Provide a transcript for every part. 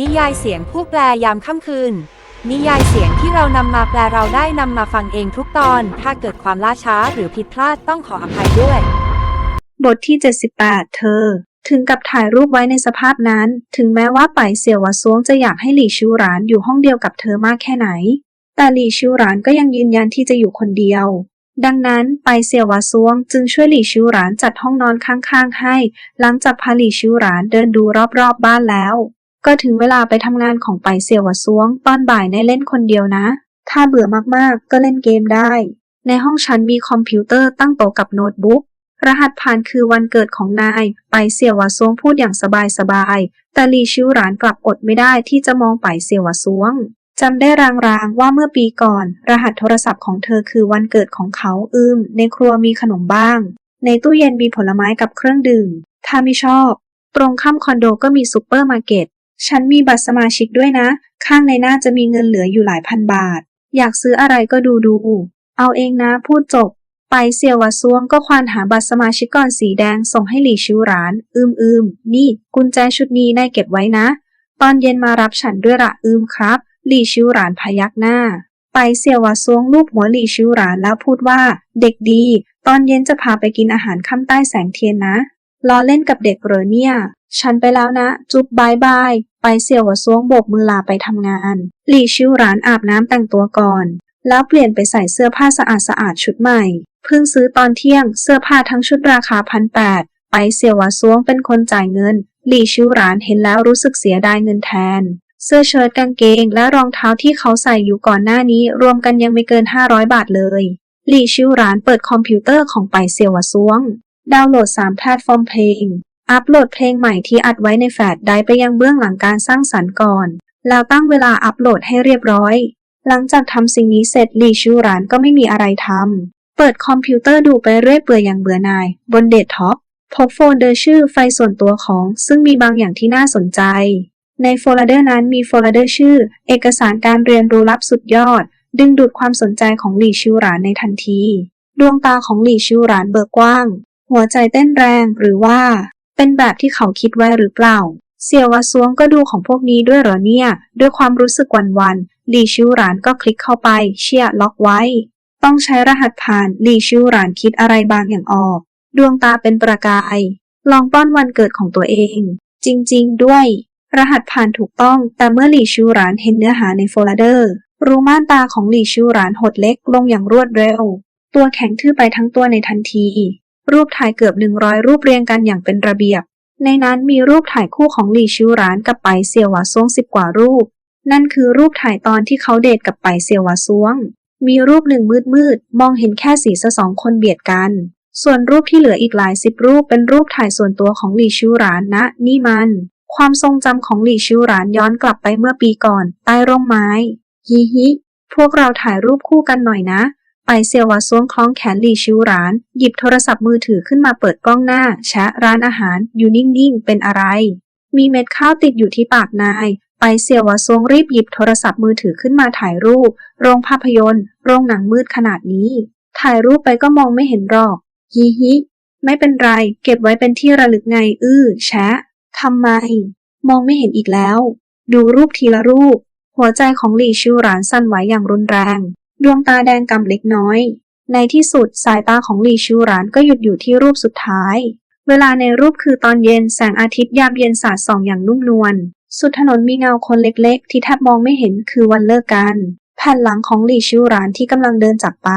นิยายเสียงผู้แปลยามค่ำคืน นิยายเสียงที่เรานำมาแปลเราได้นำมาฟังเองทุกตอน ถ้าเกิดความล่าช้าหรือผิดพลาดต้องขออภัยด้วย บทที่ 78 เธอ ถึงกับถ่ายรูปไว้ในสภาพนั้น ถึงแม้ว่าไปเสี่ยวหวาซวงจะอยากให้หลี่ชิวหรานอยู่ห้องเดียวกับเธอมากแค่ไหน แต่หลี่ชิวหรานก็ยังยืนยันที่จะอยู่คนเดียว ดังนั้นไปเสี่ยวหวาซวงจึงช่วยหลี่ชิวหรานจัดห้องนอนข้างๆ ให้ หลังจากพาหลี่ชิวหรานเดินดูรอบๆบบ้านแล้ว ก็ถึงเวลาไปทำงานของไปเสี่ยวหวาซวง ตอนบ่ายในเล่นคนเดียวนะ ถ้าเบื่อมากๆ ก็เล่นเกมได้ ในห้องฉันมีคอมพิวเตอร์ตั้งโต๊ะกับโน้ตบุ๊ก รหัสผ่านคือวันเกิดของนาย ไปเสี่ยวหวาซวงพูดอย่างสบายๆ แต่หลีชิวหรานกลับอดไม่ได้ที่จะมองไปเสี่ยวหวาซวงจำได้รางๆว่าเมื่อปีก่อน รหัสโทรศัพท์ของเธอคือวันเกิดของเขาอืม ในครัวมีขนมบ้าง ในตู้เย็นมีผลไม้กับเครื่องดื่ม ถ้าไม่ชอบ ตรงข้ามคอนโดก็มีซูเปอร์มาร์เก็ต ฉันมีบัตรสมาชิกด้วยนะ ข้างในหน้าจะมีเงินเหลืออยู่หลายพันบาท อยากซื้ออะไรก็ดูดู เอาเองนะพูดจบ ไปเสียวหวาซวงก็ควานหาบัตรสมาชิกก่อนสีแดงส่งให้หลี่ชิวหราน อืมอืมนี่กุญแจชุดนี้นายเก็บไว้นะ ตอนเย็นมารับฉันด้วยละอืมครับ หลี่ชิวหรานพยักหน้า ไปเสียวหวาซวงลูบหัวหลี่ชิวหรานแล้วพูดว่า เด็กดี ตอนเย็นจะพาไปกินอาหารค่ำใต้แสงเทียนนะล้อเล่นกับเด็กเหรอเนี่ย ฉันไปแล้วนะ จุ๊บบายบาย ไปเสี่ยวหวาซวงโบกมือลาไปทำงาน หลี่ชิวหรานอาบน้ำแต่งตัวก่อน แล้วเปลี่ยนไปใส่เสื้อผ้าสะอาดสะอาดๆชุดใหม่ เพิ่งซื้อตอนเที่ยง เสื้อผ้าทั้งชุดราคาพันแปดไปเสียวาซวงเป็นคนจ่ายเงิน หลี่ชิวหรานเห็นแล้วรู้สึกเสียดายเงินแทน เสื้อเชิ้ตกางเกงและรองเท้าที่เขาใส่อยู่ก่อนหน้านี้ รวมกันยังไม่เกิน 500 บาทเลย หลี่ชิวหรานเปิดคอมพิวเตอร์ของไปเสียวาซวง ดาวน์โหลด3แพลตฟอร์มเพลง อัปโหลดเพลงใหม่ที่อัดไว้ในแฟลชไดร์ไปยังเบื้องหลังการสร้างสรรค์ก่อน แล้วตั้งเวลาอัปโหลดให้เรียบร้อย หลังจากทำสิ่งนี้เสร็จหลี่ชิวหรานก็ไม่มีอะไรทำ เปิดคอมพิวเตอร์ดูไปเรื่อยเปื่อยอย่างเบื่อหน่าย บนเดสก์ท็อปพบโฟลเดอร์ชื่อไฟส่วนตัวของ ซึ่งมีบางอย่างที่น่าสนใจ ในโฟลเดอร์นั้นมีโฟลเดอร์ชื่อ เอกสารการเรียนรู้ลับสุดยอด ดึงดูดความสนใจของหลี่ชิวหรานในทันที ดวงตาของหลี่ชิวหรานเบิกกว้าง หัวใจเต้นแรงหรือว่า เป็นแบบที่เขาคิดไว้หรือเปล่าเสี่ยวซวงก็ดูของพวกนี้ด้วยเหรอเนี่ย ด้วยความรู้สึกวันวันหลี่ชิวหรานก็คลิกเข้าไป เชียร์ล็อกไว้ ต้องใช้รหัสผ่านหลี่ชิวหรานคิดอะไรบางอย่างออก ดวงตาเป็นประกาย ลองป้อนวันเกิดของตัวเอง จริง ๆ ด้วย รหัสผ่านถูกต้อง แต่เมื่อหลี่ชิวหรานเห็นเนื้อหาในโฟลเดอร์ รูม่านตาของหลี่ชิวหรานหดเล็กลงอย่างรวดเร็ว ตัวแข็งทื่อไปทั้งตัวในทันที รูปถ่ายเกือบ100รูปเรียงกันอย่างเป็นระเบียบ ในนั้นมีรูปถ่ายคู่ของหลี่ชิวหรานกับไปเสียวหวาซวงสิบกว่ารูป นั่นคือรูปถ่ายตอนที่เขาเดทกับไปเสียวหวาซวง มีรูปหนึ่งมืดมืดๆ มองเห็นแค่สีสะสองคนเบียดกัน ส่วนรูปที่เหลืออีกหลายสิบรูปเป็นรูปถ่ายส่วนตัวของหลี่ชิวหรานนะ นี่มัน ความทรงจำของหลี่ชิวหรานย้อนกลับไปเมื่อปีก่อน ใต้ร่มไม้ ฮิฮิ พวกเราถ่ายรูปคู่กันหน่อยนะ ไปเซียววาซวงคล้องแขนหลี่ชิวหราน หยิบโทรศัพท์มือถือขึ้นมาเปิดกล้องหน้า แชะร้านอาหาร อยู่นิ่งๆ เป็นอะไร มีเม็ดข้าวติดอยู่ที่ปากนาย ไปเซียววาซวงรีบหยิบโทรศัพท์มือถือขึ้นมาถ่ายรูป โรงภาพยนตร์ โรงหนังมืดขนาดนี้ ถ่ายรูปไปก็มองไม่เห็นหรอกฮิฮิไม่เป็นไร เก็บไว้เป็นที่ระลึกไง อื้อ แชะทำไม มองไม่เห็นอีกแล้ว ดูรูปทีละรูป หัวใจของหลี่ชิวหรานสั่นไหวอย่างรุนแรง ดวงตาแดงกำเล็กน้อย ในที่สุดสายตาของหลี่ชิวหรานก็หยุดอยู่ที่รูปสุดท้าย เวลาในรูปคือตอนเย็นแสงอาทิตย์ยามเย็นสาดส่องอย่างนุ่มนวล สุดถนนมีเงาคนเล็กๆ ที่แทบมองไม่เห็นคือวันเลิกกัน แผ่นหลังของหลี่ชิวหรานที่กำลังเดินจากไป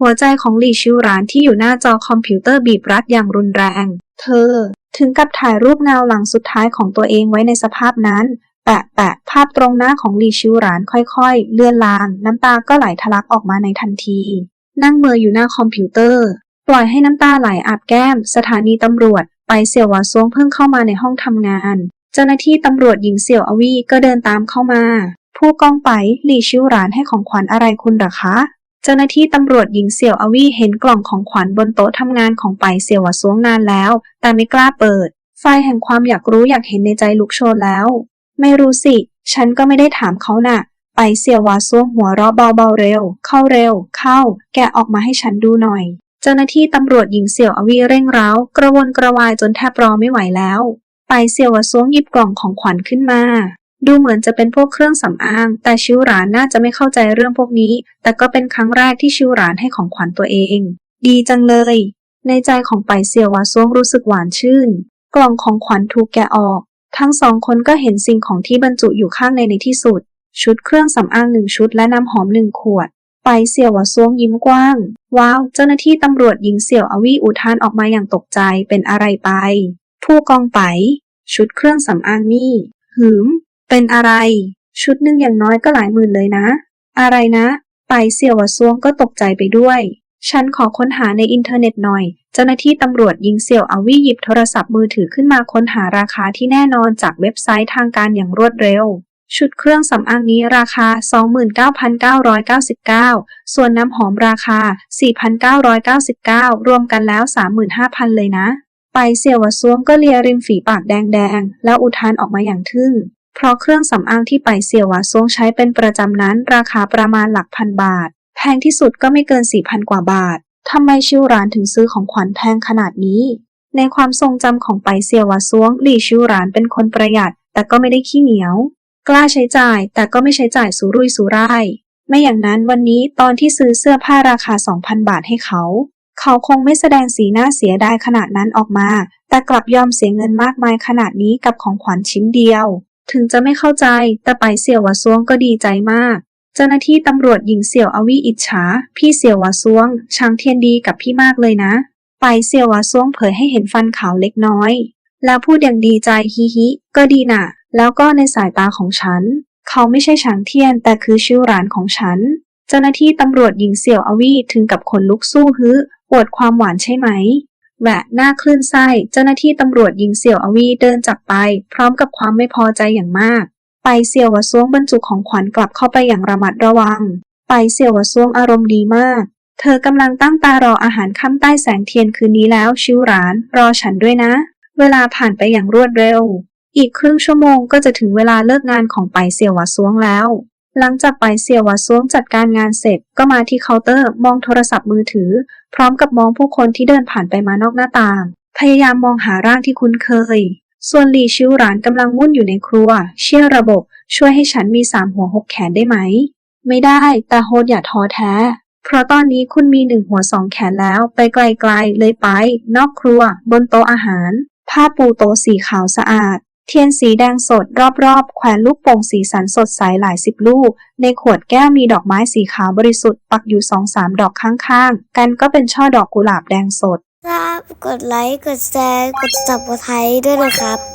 หัวใจของหลี่ชิวหรานที่อยู่หน้าจอคอมพิวเตอร์บีบรัดอย่างรุนแรง เธอ ถึงกับถ่ายรูปเงาหลังสุดท้ายของตัวเองไว้ในสภาพนั้น แปะแปะภาพตรงหน้าของหลี่ชิวหรานค่อยๆ เลื่อนลาง น้ำตาก็ไหลทะลักออกมาในทันที นั่งเมืออยู่หน้าคอมพิวเตอร์ ปล่อยให้น้ำตาไหลอาบแก้ม สถานีตำรวจ ไปเสี่ยวหวาซวงเพิ่งเข้ามาในห้องทำงาน เจ้าหน้าที่ตำรวจหญิงเสี่ยวอวีก็เดินตามเข้ามา ผู้กองไปหลี่ชิวหรานให้ของขวัญอะไรคุณหรอคะ เจ้าหน้าที่ตำรวจหญิงเสี่ยวอวีเห็นกล่องของขวัญบนโต๊ะทำงานของไปเสี่ยวหวาซวงนานแล้ว แต่ไม่กล้าเปิด ไฟแห่งความอยากรู้อยากเห็นในใจลุกโชนแล้ว ไม่รู้สิ ฉันก็ไม่ได้ถามเขาน่ะ ไปเสี่ยววาซ้วงหัวเราะเบาๆเร็ว เข้าเร็ว เข้า แกออกมาให้ฉันดูหน่อยเจ้าหน้าที่ตำรวจหญิงเสี่ยวอวีเร่งเร้ากระวนกระวายจนแทบรอไม่ไหวแล้ว ไปเสียววาซ้วงหยิบกล่องของขวัญขึ้นมา ดูเหมือนจะเป็นพวกเครื่องสำอาง แต่ชิวหรานน่าจะไม่เข้าใจเรื่องพวกนี้ แต่ก็เป็นครั้งแรกที่ชิวหรานให้ของขวัญตัวเอง ดีจังเลย ในใจของไปเสียววาซ้วงรู้สึกหวานชื่น กล่องของขวัญถูกแกะออก ทั้งสองคนก็เห็นสิ่งของที่บรรจุอยู่ข้างในในที่สุด ชุดเครื่องสำอางหนึ่งชุดและน้ำหอมหนึ่งขวดไปเสี่ยวหวาซ้วงยิ้มกว้าง ว้าว เจ้าหน้าที่ตำรวจหญิงเสี่ยวอวี่อุทานออกมาอย่างตกใจเป็นอะไรไป ผู้กองไป ชุดเครื่องสำอางนี่ หืม เป็นอะไร ชุดหนึ่งอย่างน้อยก็หลายหมื่นเลยนะ อะไรนะ ไปเสี่ยวหวซวงก็ตกใจไปด้วย ฉันขอค้นหาในอินเทอร์เน็ตหน่อย เจ้าหน้าที่ตำรวจยิงเสี่ยวอาวีหยิบโทรศัพท์มือถือขึ้นมาค้นหาราคาที่แน่นอนจากเว็บไซต์ทางการอย่างรวดเร็วชุดเครื่องสำอางนี้ราคา 29,999 ส่วนน้ำหอมราคา 4,999 รวมกันแล้ว 35,000 เลยนะ ไปเสี่ยวซ้วงก็เลียริมฝีปากแดงๆ แล้วอุทานออกมาอย่างทึ่ง เพราะเครื่องสำอางที่ไปเสี่ยวซ้วงใช้เป็นประจำนั้นราคาประมาณหลักพันบาท แพงที่สุดก็ไม่เกิน4,000กว่าบาททำไมชิวหรานถึงซื้อของขวัญแพงขนาดนี้ ในความทรงจำของไปเสียวาซ้วงหลี่ชิวหรานเป็นคนประหยัด แต่ก็ไม่ได้ขี้เหนียว กล้าใช้จ่ายแต่ก็ไม่ใช้จ่ายสุรุ่ยสุร่าย ไม่อย่างนั้นวันนี้ตอนที่ซื้อเสื้อผ้าราคา 2,000 บาทให้เขา เขาคงไม่แสดงสีหน้าเสียดายขนาดนั้นออกมา แต่กลับยอมเสียเงินมากมายขนาดนี้กับของขวัญชิ้นเดียว ถึงจะไม่เข้าใจ แต่ไปเสี่ยวหวาซ้วงก็ดีใจมาก เจ้าหน้าที่ตำรวจหญิงเสี่ยวอวีอิจฉา พี่เสี่ยวหวาซ้วงช้างเทียนดีกับพี่มากเลยนะ ไปเสี่ยวหวาซ้วงเผยให้เห็นฟันขาวเล็กน้อย แล้วพูดอย่างดีใจฮิฮิ ก็ดีน่ะ แล้วก็ในสายตาของฉัน เขาไม่ใช่ช้างเทียนแต่คือชิวหรานของฉัน จ้าหน้าที่ตำรวจหญิงเสี่ยวอวีถึงกับขนลุกสู้ฮึปวดความหวานใช่ไหมแหวะหน้าคลื่นไส้เจ้าหน้าที่ตำรวจยิงเสี่ยวอวีเดินจากไป พร้อมกับความไม่พอใจอย่างมาก ไปเสี่ยววาซ้วงบรรจุของขวัญกลับเข้าไปอย่างระมัดระวัง ไปเสี่ยววาซ้วงอารมณ์ดีมาก เธอกำลังตั้งตารออาหารค่ำใต้แสงเทียนคืนนี้แล้วชิวหราน รอฉันด้วยนะ เวลาผ่านไปอย่างรวดเร็ว อีกครึ่งชั่วโมงก็จะถึงเวลาเลิกงานของไปเสี่ยววาซ้วงแล้ว หลังจากไปเสี่ยวหวาซ้วงจัดการงานเสร็จก็มาที่เคาน์เตอร์มองโทรศัพท์มือถือ พร้อมกับมองผู้คนที่เดินผ่านไปมานอกหน้าต่าง พยายามมองหาร่างที่คุ้นเคย ส่วนหลี่ชิวหรานกำลังวุ่นอยู่ในครัว เชื่อระบบ ช่วยให้ฉันมีสามหัวหกแขนได้ไหม ไม่ได้แต่โฮดอย่าท้อแท้ เพราะตอนนี้คุณมีหนึ่งหัวสองแขนแล้ว ไปไกลๆเลยไป นอกครัว บนโต๊ะอาหาร ผ้าปูโต๊ะสีขาวสะอาด เทียนสีแดงสดรอบๆ แขวนลูกโป่งสีสันสดใสหลายสิบลูก ในขวดแก้วมีดอกไม้สีขาวบริสุทธิ์ปักอยู่สองสามดอกข้างๆ กันก็เป็นช่อดอกกุหลาบแดงสด ครับ กดไลค์ กดแชร์ กด subscribe ด้วยนะครับ